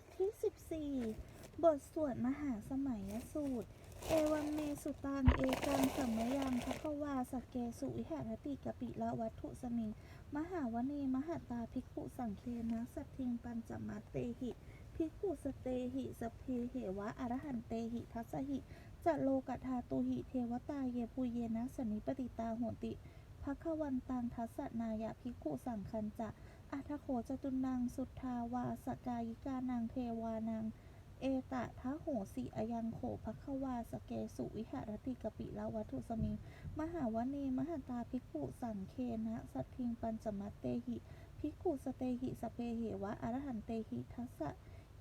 ทที่ 14 บทสวดมหาสมัยสูตร เอวัมเมสุตัง เอกังสัมมยังพระควาสักเกสุวิหารติกปิละวัตถุสมิง มหาวเนมหาตาภิกขุสังเคนะสัตทิงปัญจมาเตหิภิกขุสเตหิสพเพเหวะอรหันเตหิทัสสหิจะโลกธาตุหิเทวตาเยปุเยนะสนิปติตาโหนติภควันตังทัสสนายะภิกขุสังคันจะ อัทโขจตุนังสุทธาวาสกายิกานังเทวานังเอตะทะโหสิอยังโขภควาสเกสุวิหารติกปิละวัตถุสมิงมหาวเนมหาตาภิกขุสังเคนะสัตทิงปัญจมัตเตหิภิกขุสเตหิสเพเหวะอรหันเตหิทัสสะ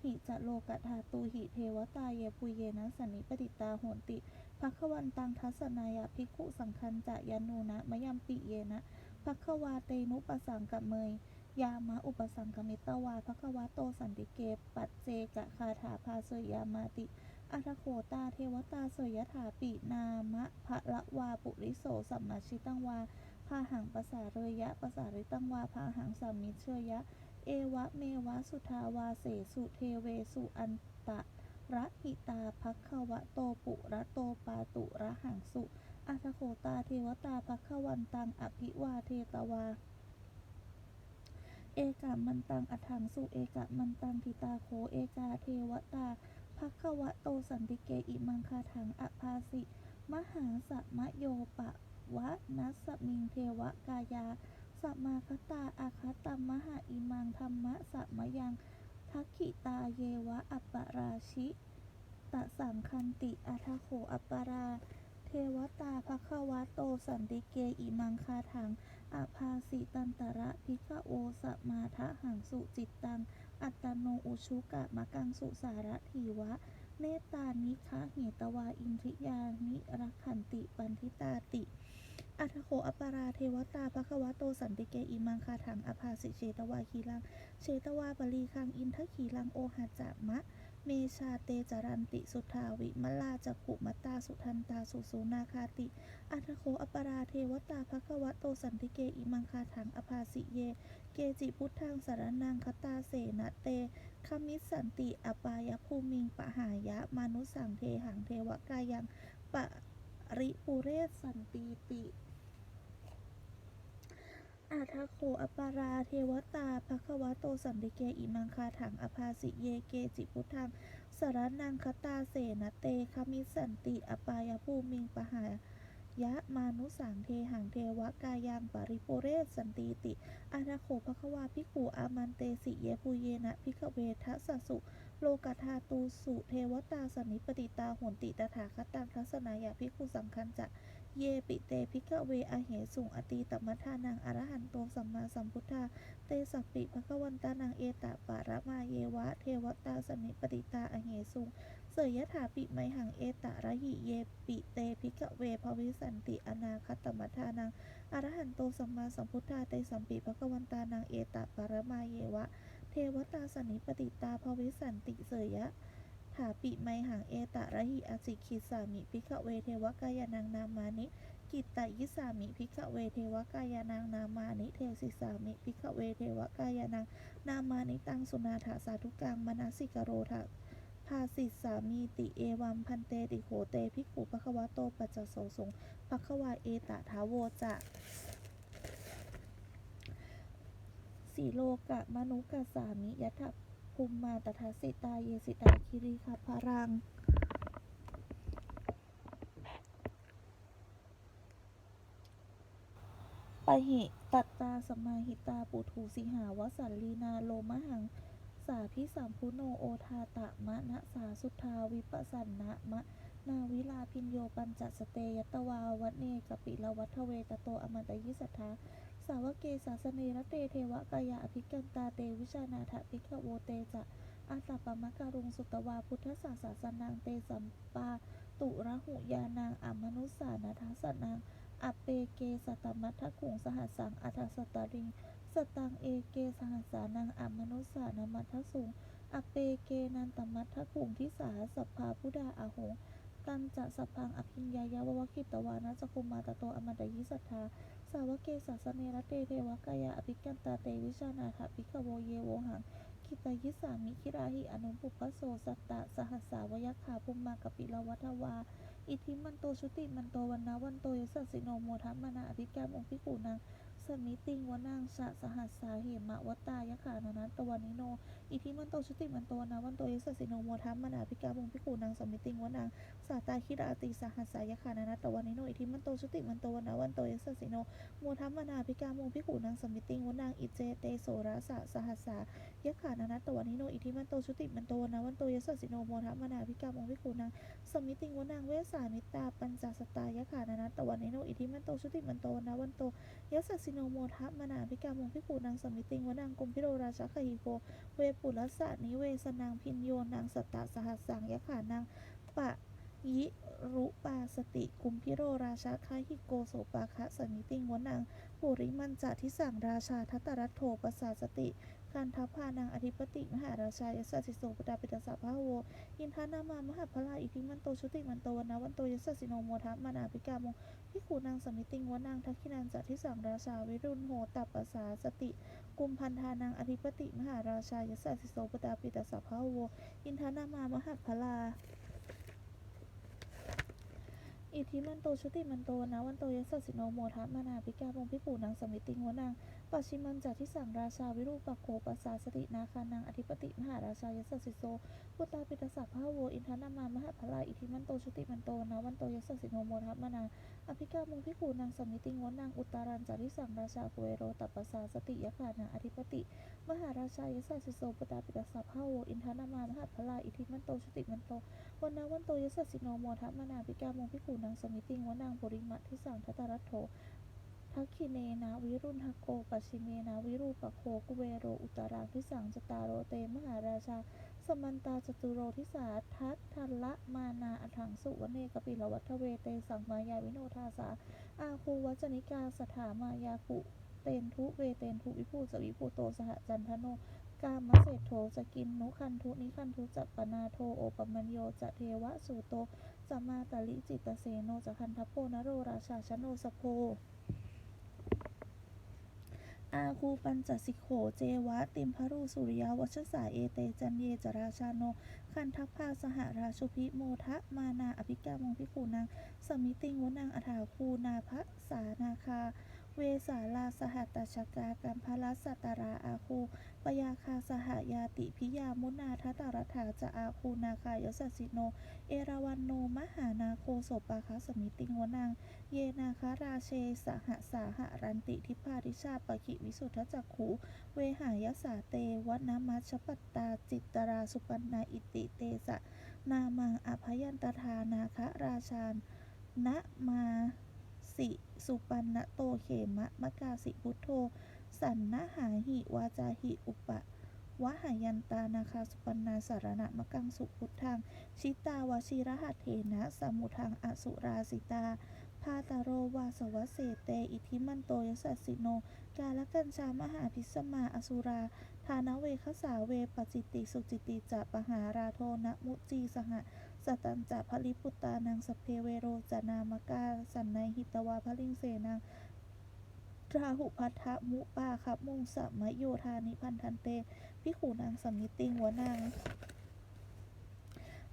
หิจะโลกธาตุหิเทวตาเยปุเยนะสนิปติตาโหนติภควันตังทัสสนายะภิกขุสังคันจะยานูนะมยัมปิเยนะภควาเตนุปสังกะเมย ยามะอุปสังกมิตวาภควาโตสันติเกปัจเจกะคาถาภาเสยยามาติอัทโขตาเทวตาเสยยถาปินามะภะละวาปุริโสสัมมาชิตังวาพาหังปสาเรยะปสาริตังวาพาหังสามิเชยะ เอวะเมวะสุทาวาเสสุเทเวสุอันตะระหิตาภัควะโตปุระโตปาตุระหังสุอัทโขตาเทวตาภัควันตังอภิวาเทตวา เอกามันตังอัถังสุเอกามันตังทิตาโคเอกาเทวตาภัควะโตสันติเกอิมังคาถังอภาสิ มหาสมะโยปะวะนัสมิงเทวกายาสัมมาคตาอาคตมหาอิมังธรรมะสัมมยังทักขิตาเยวะอัปปราชิตะสังคันติอัทโขอัปปรา เทวตาภควะโตสันติเกอิมังคาถัง อาภาสิตันตระพิกโอสมาทะหังสุจิตตัง อัตโนอุชุกะมะกังสุสารถีวะ เนตานิคะเหตวาอินทริยานิรักขันติปันทิตาติ อัทโขอปาราเทวตาภควโตสันติเกอิมังคาถังอภาสิเชตวาคีลังเชตวาบลีคังอินทขีลังโอหะจามะ เมชาเตจารันติสุทาวิมลาจักขุมตตาสุทันตาสุสูนาคาติ อัทโขอปราเทวตาภควะโตสันติเกอิมังคาถังอภาสิเย เกจิพุทธังสารนังคตาเสนเตคมิสสันติอปายภูมิงปะหายะมนุสังเทหังเทวกายังปะริปุเรสันติติ อาทาโคอปาราเทวตาภควโตสันติเกอิมังคาถังอภาสิเยเกจิพุทธังสารนังคตาเสนเตคมิสสันติอปายภูมิงปหายะมานุสังเทหังเทวกายังปริปุเรสันติติอาทาโขภควาภิกขุอามันเตสิเยปุเยนะภิกเวทัสสุ โลกธาตูสุเทวตาสนิปติตาหนติตถาคตังทัศนายาภิกขุสังคันจะ เยปิเตภิกขเวอเหสุงอตีตมัทานังอรหันโตสัมมาสัมพุทธาเตสัพปิภควันตานังเอตะปาระมาเยวะ เทวตาสนิปติตาอเหสุงเสยยถาปิไมหังเอตะระหิเยปิเตภิกขเวภวิสันติอนาคตมัทานังอรหันโตสัมมาสัมพุทธาเตสัมปิภควันตานังเอตะปารมาเยวะ เทวตาสนิปติตาภวิสันติเสยยะ ถาปิไมหังเอตะระหิอสิคิสามิภิกเวเทวกายานังนามานิกิตตยิสามิภิกเวเทวกายานังนามานิเทสิสามิภิกเวเทวกายานังนามานิตังสุนาถาสาธุกังมนาสิกโรทะภาสิสามีติเอวัมพันเตติโขเตภิกขุภควะโตปัจจโสสงภควาเอตะทาโวจะสีโลกะมนุกะสามิยถ ภูมิมาตถาสิตาเยสิตาคิริคาพารังปะหิตัตตาสมมาหิตาปุถุสิหาวสันลีนาโลมหัง สาพิสัมพุโนโอทาตะมะนะสาสุทาวิปัสสันนะมะนาวิลาพินโยปัญจสเตยตวาวัตเนกปิลวัทเวตโตอมันตยิสัทธาาวกเกสาสเนรเตเทวกายาอภิกันตาเตวิชานาถภิกขโวเตจะอาตาปมะการุงสุตวาพุทธศาสสนังเตสัมปาตุระหุยานางอมนุสานาทัสนังอเปเกสตมัทธคุงสหัสสังอัทสตาริงสตังเอเกสหัสสานังอมนุสานามัทธสุงอเปเกนันตมัทธคุงทิสาสัพพาพุดาอาหงตันจะสัพพังอภิญญายาววคิตวานะจคุมาตโตอมันตยิสัทธา สาวกเกสาสเนรเตเทวกายาอภิกันตาเตวิชานาถภิกขโวเยโวหังคิตายิสามิคิราหิอนุปุปปโสสัตตะสหัสสาวยคาภุมมากปิลวัทวา อิทิมันโตชุติมันโตวันนาวันโตยสัสสิโนโมทัมมานาอภิกามองค์พิกูนางสมิติงวนางสะสหัสสาเหมะวตายขานานัตตวานิโน อิทิมันโตชุติมันโตนนาวันโตยสัสสิโนโมทัมมานาอภิกามองพิกูนางสมิติงวนางสาตาคิราติสหัสสายขานานัตตวานิโนอิทิมันโตชุติมันโตนนาวันโตยสัสสิโนโมทัมมานาอภิกามองพิกูนางสมิติงวนางอิเจเตโสระสะสหัสสายขานานัตตวานิโนอิทิมันโตชุติมันโตนนาวันโตยสัสสิโนโมทัมมานาอภิกามองพิกูนางสมิติงวนางเวสานิตาปัญจสตายะขานานัตตวันนิโนอิทิมันโตชุติมันโตนะวันโตยสสสิโนโมทะมมนาพิกามงพิกูนางสมิติงวนางกุมพิโรราชคหิโกเวปรสะนิเวสนางพินโยนางสตตาสหัสสังยะขานางปะยิรุปาสติกุมพิโรราชาคาหิโกโสปาคะสมิติงวนางปุริมันจทิสังราชาทัตตรัตโถปสาสติการทัพพานางอธิปติมหาราชายสสิโสปดาปิตาสะพะโวอินทานามามหาพลาอิทิมันโตชุติมันโตวนาวันโตยสสสิโนโมทัพมานาภิกามงพิขูนางสมิติงวนางทักขินันจัทิสังราชาวิรุณโหตัปปสาสติ กุมพันธานางอธิปติมหาราชายสสิโสปตาปิตาสะพะโว อินทานามามหาพลา อิทธิมันโตชุติมันโตนะวันโตยสสสิโนโมทัพมานาภิกาพงพิปูนางสมิติงวนาง ปัชิมันจัตทิสังราชาวิรูปโคปัสสาสตินาคานางอธิปติมหาราชายสสิโสพุตตาปิตสัพพะโวอินทนามามหาพลาอิทิมันโตชุติมันโตนะวันโตยสสสิโนโมทัพมานาอภิกามุงพิคูนางสมิติงวนางอุตารันจาริสังราชาปุเวโรตัปปสสาสติยะขานางอธิปติ มหาราชายสสิโสพุตตาปิตสัพพะโวอินทนามามหาพลาอิทิมันโตชุติมันโตวันนาวันโตยสสสิโนโมทัพมานาอภิกามุงพิคูนางสมิติงวนางปุริมะทิสังทัตตรัตโถ ทักขิเนนะวิรุณหโกปัชิเมนะวิรูปโคกุเวโรอุตรังทิสังจตารโรเตมหาราชา สมันตาจตุโรทิสาทัตทัลละมานาอัถังสุวเนกปิลวัฏเวเตสังมายาวิโนทาสาอาคูวัจนิกาสถามายาปุเตนทุเวเตนทุวิภูสวิภูโตสหจันทโนกามเศษโธจะกินนุคันทุนิคันทุจัปนาโทโอปมัญโยจะเทวะสูโตจะมาตลิจิตเสโนจะคันทปโพนโรราชาชโนสโพ อาคูปัญจสิกโขเจวะ ติมพรูสุริยวัชสาเอเตจันเยจราชาโน คันทัพพาสหราชุพิโมทะมานาอภิกามงพิคูนางสมิติงวนางอถาคูนาภสานาคา เวสาลาสหัตชกากัมพลัสสตตราอาคูปยาคาสหายาติพิยามุนาทัตรัฐาจะอาคูนาคายสสิโน เอราวันโนมหานาโคโสปาคาสมิติงวนาง เยนาคาราเชสหสาหรันติทิพาริชาปคิวิสุทธจักขูเวหายสาเตวนามัชปัตตาจิตตราสุปันนาอิติเตสะนามังอภยันตทานาคะราชานนะมา สิ สุปันนโตเขมะมะกาสิพุทโธ สันนะหาหิวาจาหิอุปะวะหายันตานาคาสุปันนาสารณะมะกังสุพุทธัง ชิตาวชิรหัตเถนะสมุทังอสุราสิตา พาตาโรวาสวะเสเต อิทิมันโตยสัสสิโน กาลกัญชามหาพิสมาอสุรา ทานเวคสาเวปจิติสุจิตติจะปหาราโทนะมุจีสหะ สตันจะพลิพุตตานังสพเพเวโรจนามกาสันในหิตวาพลิงเสนังราหุพัทธมุปาคับมุงสัมมโยธานิพันธันเตพิขูนางสมมิติงหัวนาง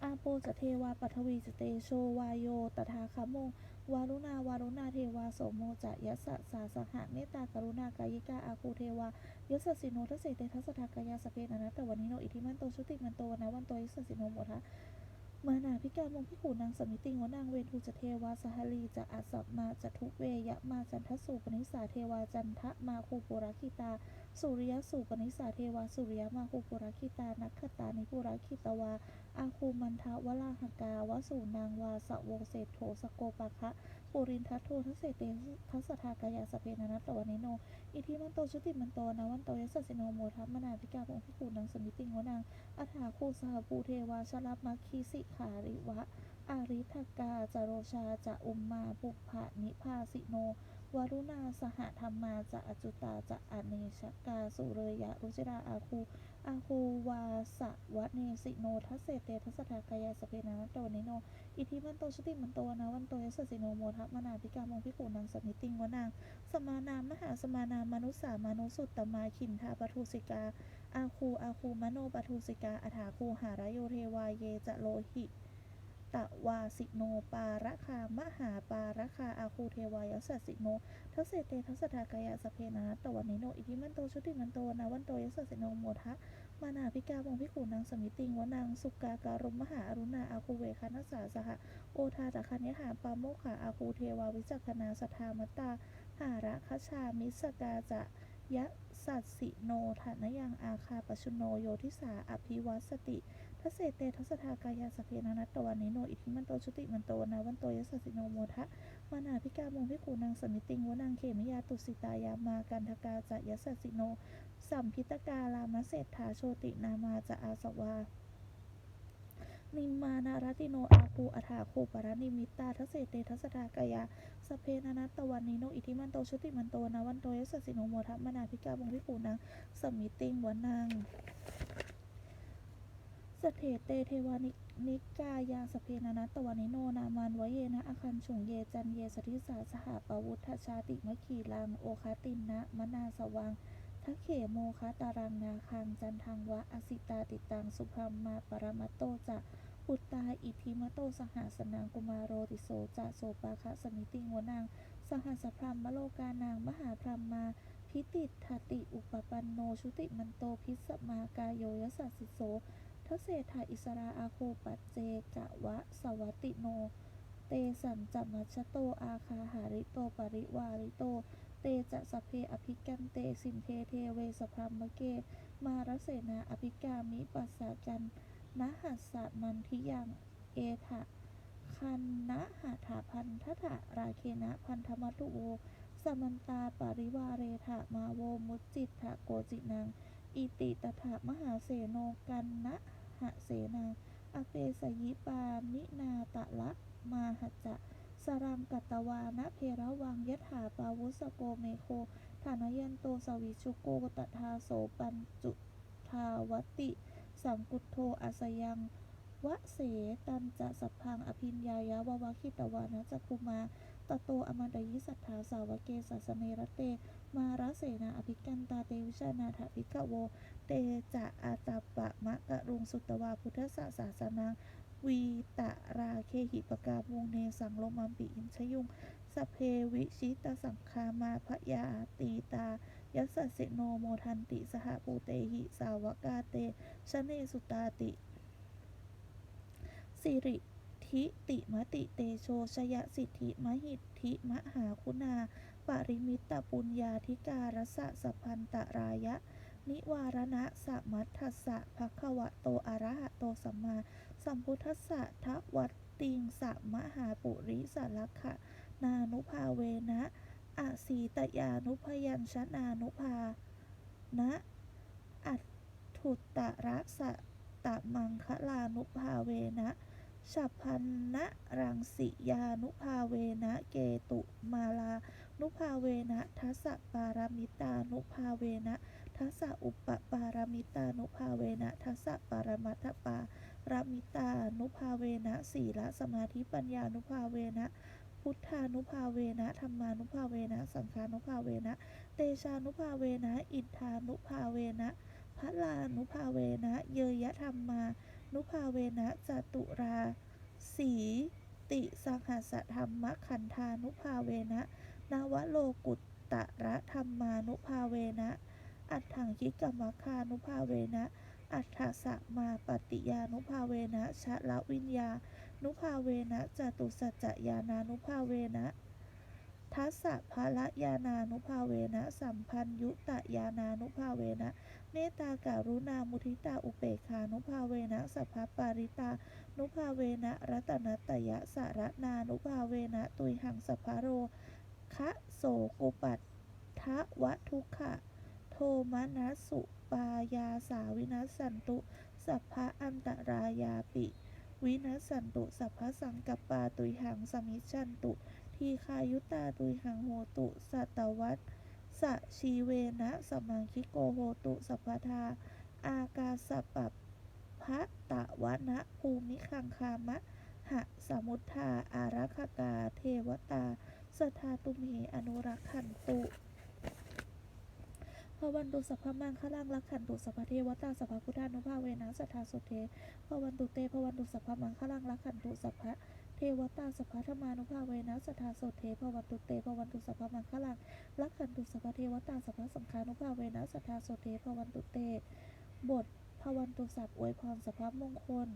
อาโปจะเทวาปัทวีจเตโชวายโยตถาคโมงวารุณาวารุณาเทวาโสโมจะยสะสาสหะเมตตากรุณากายิกาอาคูเทวายสสสิโนทเสเตทัสสทากายาสเพนะนะแต่วันนี้โนอิทิมันโตชุติมันโตนะวันโตยสสสิโนโมทะ มานาพิการมงพิขูนางสมิติงวนางเวทูจะเทวาสหรีจะอาสัมมาจะทุเวยะมาจันทสุปนิสาเทวาจันทะมาคูปุราคิตา สุริยสุปนิสาเทวาสุริยมาคูปุราคิตานักขตานิปุราคิตวาอาคูมันทะวลาหกาวสูนางวาสวงเศรษโถสโกปะคะ ปุรินทัตโททัสเสเตทัสสทากายาสเพนนัตตวนิโน อิทิมันโตชุติมันโตนะวันโตยสสสิโนโมทัพมนาพิกาพงพิกูนางสมิติงวนางอัฐาคูสหปูเทวาชลับมัคคีสิขาริวะ อาริทกาจโรชาจะอุมมาปุพะนิพาสิโนวารุณาสหธรรมาจะอจุตาจะอเนชกาสุเรยะรุจิราอาคู อาคูวาสะวะเนสิโนทัสเสเตทัสสทากายาสเพนานัตตวนิโน อิทิมันโตชติมันโตนะวันโตยสสิโนโมทัพมนาพิกามงพิกูนางสมิติงวนางสมานามมหาสมานามนุสามนุสุตตมาขินทาปทุสิกาอาคูอาคูมโนปทุสิกาอัฐาคูหารโยเทวาเยจะโลหิ ตะวาสิโน ปาระคามหาปาระคาอาคูเทวายสัสสิโน ทัสเสเตทัสทากายะสเพนะตะวันนิโน อิทิมันโตชุติมันโตนาวันโตยสัสสิโนโมทะมานาพิกาวงพิขูนางสมิติงวนางสุกาการมมหาอรุณาอาคูเวคานัสสาสหะโอทาตะคันยหาปาโมขาอาคูเทวาวิจักขณาสทธามตตาหาระคชามิสกาจะยะสัสสิโนฐานยังอาคาปชุโนโยทิสาอภิวัสติ ทัสเสเตทัสทากายาสเพนานัตตวันนิโนอิทิมันโตชุติมันโตนาวันโตยสัสสิโนโมทะมานาพิกาวงพิขูนางสมิติงวนางเขมิยาตุสิตายามากันทกาจะยสัสสิโน สัมพิตกาลามเศษฐาโชตินามาจะอาสวานิมมานารติโนอาภูอัฐาคูปรนิมิตาทสเสเตทัสทากายาสเพนานัตตวันนิโนอิทิมันโตชุติมันโตนาวันโตยสสสิโนโมทัมมนาพิกาบงพิปูนังสมมิติงวนัง สเถเตเทวานินิกายาสเพนานัตวันิโนนามันวเยนะอาคันฉุงเยจันเยสทิสาสหปวุฒชาติมะขีลัง โอคาตินนะมนาสวังทัเขโมคะตารังนาคังจันทังวะอสิตาติตังสุพรมมาปรมัตโตจะปุตตาอิทิมโตสหสนางกุมารโรติโสจะโสปาคะสมิติงวนางสหัสพรมมโลกานางมหาพรมมาพิติทติอุปปันโนชุติมันโตพิสมากายโยยสัสสิโส ทเศธาอิสราอาโคปัจเจกะวะสวัติโน เตสันจัมมัชโตอาคาหาริโตปริวาริโต เตจะสเพอภิกันเตสินเทเทเวสพรมเก มารเสนาอภิกามิปัสสะกันนหัสสะนันทิยังเอทะคันนะหาถาพันทถะราเคนะพันธมัตุโวสมันตาปริวาเรถะมาโวมุจจิตถะโกจินัง อิติตถะมหาเสโนกันนะหะเสนา อเปสยิปามินาตะละมาหจจะสรังกัตวานะเพระวังยถาปาวุสโกเมโคฐานยันโตสวิชุโกตทาโสปัญจุทาวติ สังกุโทอาสยัง วะเสตันจะสัพพังอภินยายาววคิตวานะจักคุมาตโตอมันตยิสัทธาสาวเกสัสเนรเต มาระเสนาอภิกันตาเตวิชานาถภิกขโว เตจะอาตาปะมะกะรุงสุตวาพุทธศาสาสนังวีตะราเคหิปกามุงเนสังโลมัมปิอินชยุงสเพวิชิตสังคามาพยาตีตา ยัสสิโนโมทันติสหปูเตหิสาวกาเตชเนสุตาติ สิริทิติมติเตโชชยสิทธิมหิทธิมหาคุณา ปริมิตตปุญญาธิการสะสัพพันตรายะ นิวารณะสัมมัทธัสะภควะโตอะระหะโตสัมมา สัมพุทธะทวัตติงสะมหาปุริสลักขะนานุภาเวนะอาสีตยานุพยัญชนานุภานะอัตถุตระสะตะมังคะลานุภาเวนะ ฉัพพันนะรังสิยานุภาเวนะเกตุมาลา นุภาเวนะทัสสะปารามิตานุภาเวนะทัสสะอุปปารามิตานุภาเวนะทัสสะปารมัตถปารามิตานุภาเวนะสีละสมาธิปัญญานุภาเวนะพุทธานุภาเวนะธรรมานุภาเวนะสังฆานุภาเวนะเตชานุภาเวนะอิทธานุภาเวนะพระลานุภาเวนะเยยธรรมา นุภาเวนะจตุราสีติสังหสธรรมขันธานุภาเวนะนวโลกุตตระธรรมานุภาเวนะ อัฏฐังคิกรรมคานุภาเวนะ อัฏฐสมาปฏิยานุภาเวนะชะละวิญญา นุภาเวนะจตุสัจจยานานุภาเวนะ ทัสสะภละยานานุภาเวนะ สัมพันยุตยานานุภาเวนะ เมตตาการุณามุทิตาอุเปกขานุภาเวนะสัพพปาริตา นุภาเวนะรัตนัตยะสารนานุภาเวนะตุยหังสัพพะโรคะโสกุปัตทะวะทุขะ โทมนัสสุปายาสาวินัสสันตุ สัพพะอันตรายาปิ วินัสสันตุ สัพพะสังกัปปาตุยหังสมิชันตุ ทีคายุตาตุยหังโหตุ สัตวัตสะชีเวนะสมังคิโกโหตุสัพพทา อากาสปัปพะตะวนะภูมิคังคามะหะสมุทธาอารัคกา เทวตาสทาตุเมอนุรักขันตุพวันตุสัพพมังคลังรักขันตุสัพพเทวตาสัพพพุทธานุภาเวนะสัทธาสุเทพวันตุเตพวันตุสัพพมังคลังรักขันตุสัพพะ เทวตาสัพพธรรมานุภาเวนะสัทธาสุเทพวันตุเตพวันตุสัพพมังคลังรักขันตุสัพพเทวตาสัพพสังฆานุภาเวนะสัทธาสุเทพวันตุเต บทพวันตุสัพอวยพรสัพพมงคล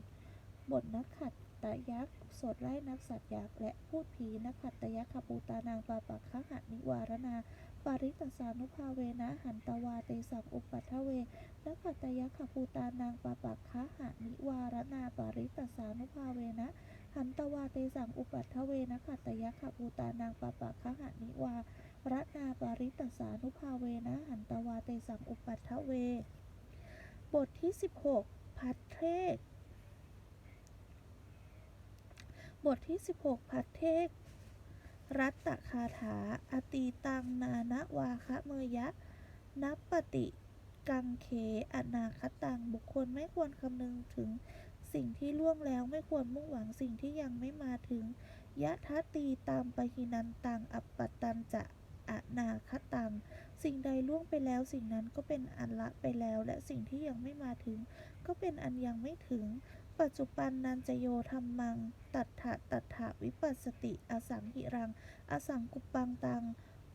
บทนักขัดตะยักษ์สดไล่นักสัตยักษ์และพูดผีนักขัดตะยักษ์ขปูตานางปาปักขะหะนิวารณาปาริตสานุภาเวนะหันตวาเตสังอุปัฏฐเว นักขัตตยักษ์ขปูตานางปาปักขะหะนิวารณาปาริตสานุภาเวนะ หันตวาเตสังอุปัฏฐเวนักขัตยักขปูตานางปาปักขหะนิวารณาปาริตสานุภาเวนะหันตวาเตสังอุปัฏฐเว บทที่ 16 พัทเทศบทที่ 16 พัทเทศรัตตคาถา อตีตังนานวาคะเมยะ นับปฏิ กังเขอนาคตัง บุคคลไม่ควรคำนึงถึง สิ่งที่ล่วงแล้วไม่ควรมุ่งหวังสิ่งที่ยังไม่มาถึง ยะทัตตีตามปหินันตัง อัปปตันจะอนาคตัง สิ่งใดล่วงไปแล้ว สิ่งนั้นก็เป็นอันละไปแล้ว และสิ่งที่ยังไม่มาถึง ก็เป็นอันยังไม่ถึง ปัจจุบันนันจโยธรรมัง ตัทธะตัทธะวิปัสสติ อสังหิรัง อสังกุปปังตัง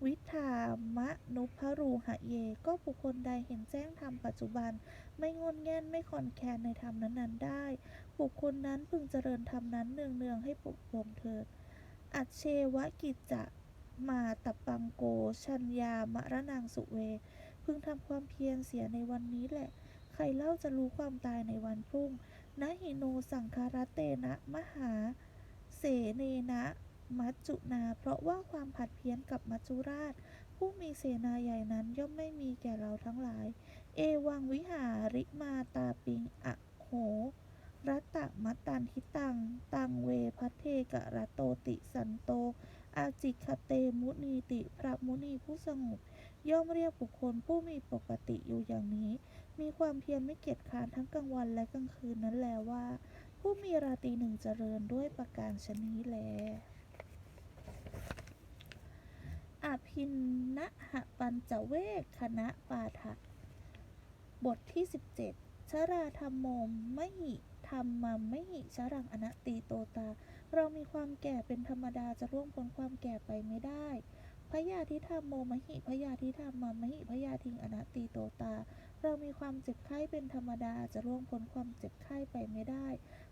วิธามะนุพรูหะเย ก็บุคคลใดเห็นแจ้งธรรมปัจจุบัน ไม่งอนแง่นไม่คอนแคนในธรรมนั้นๆ ได้ บุคคลนั้นพึงเจริญธรรมนั้นเนืองๆให้ปกปงเถิด อัจเชวกิจจะมาตปังโก ชัญญามะระนางสุเว พึงทำความเพียรเสียในวันนี้แหละ ใครเล่าจะรู้ความตายในวันพรุ่งนะหิโนสังคารเตนะ มหา เสเนนะ มัจจุนา เพราะว่าความผัดเพี้ยนกับมัจจุราช ผู้มีเสนาใหญ่นั้นย่อมไม่มีแก่เราทั้งหลาย เอวังวิหาริมาตาปิงอะโหรัตตมัตตันทิตัง ตังเวพัทเทกะระโตติสันโต อาจิคเตมุนีติ พระมุนีผู้สงบ ย่อมเรียกบุคคลผู้มีปกติอยู่อย่างนี้ มีความเพียรไม่เกียจค้านทั้งกลางวันและกลางคืนนั้นแลว่า ผู้มีราตรีหนึ่งเจริญด้วยประการชนี้แล อภินนะหะปัญจเวคคณะปาฐะบทที่ 17 ชราธรรมโมมมหิธรรมัมมหิชรังอนัตติโตตา เรามีความแก่เป็นธรรมดาจะร่วงพ้นความแก่ไปไม่ได้พยาธิธรรมโมมหิพยาธิธรรมัมมหิพยาทิงอนัตติโตตา เรามีความเจ็บไข้เป็นธรรมดาจะร่วงพ้นความเจ็บไข้ไปไม่ได้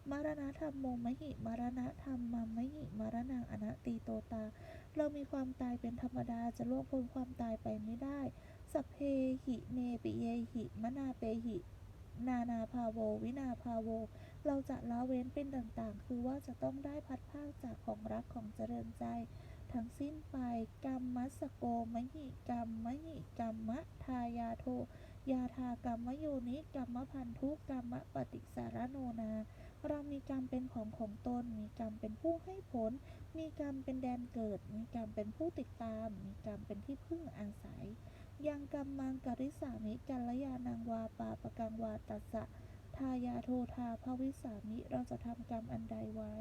มรณะธรรมโมมหิ มรณะธรรมมัมมหิ มรณังอนัตติโตตา เรามีความตายเป็นธรรมดาจะล่วงพ้นความตายไปไม่ได้ สัพเพหิเนปิเยหิมนาเปหินานาภาโว วินาภาโว เราจะละเว้นเป็นต่างๆ คือว่าจะต้องได้พัดภาคจากของรักของเจริญใจ ทั้งสิ้นไปกรรมมัสโกมหิกรรมมหิกรรมะทายาโท ยาทากรรมโยนิกรรมพันธุกรรมปฏิสารโนนา เรามีกรรมเป็นของของตน มีกรรมเป็นผู้ให้ผล มีกรรมเป็นแดนเกิด มีกรรมเป็นผู้ติดตาม มีกรรมเป็นที่พึ่งอาศัย ยังกรรมมังกริสามิกัลยานังวาปาปะกังวาตัสสะทายาโทธาภวิสามิ เราจะทำกรรมอันใดไว้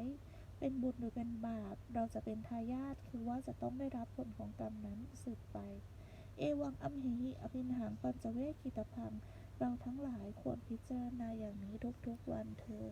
เป็นบุญหรือเป็นบาป เราจะเป็นทายาท คือว่าจะต้องได้รับผลของกรรมนั้นสืบไป เอวังอัมเหหิ อภินหังปัญจเวคิตพัง เราทั้งหลายควรพิจารณาอย่างนี้ทุกๆวันเธอ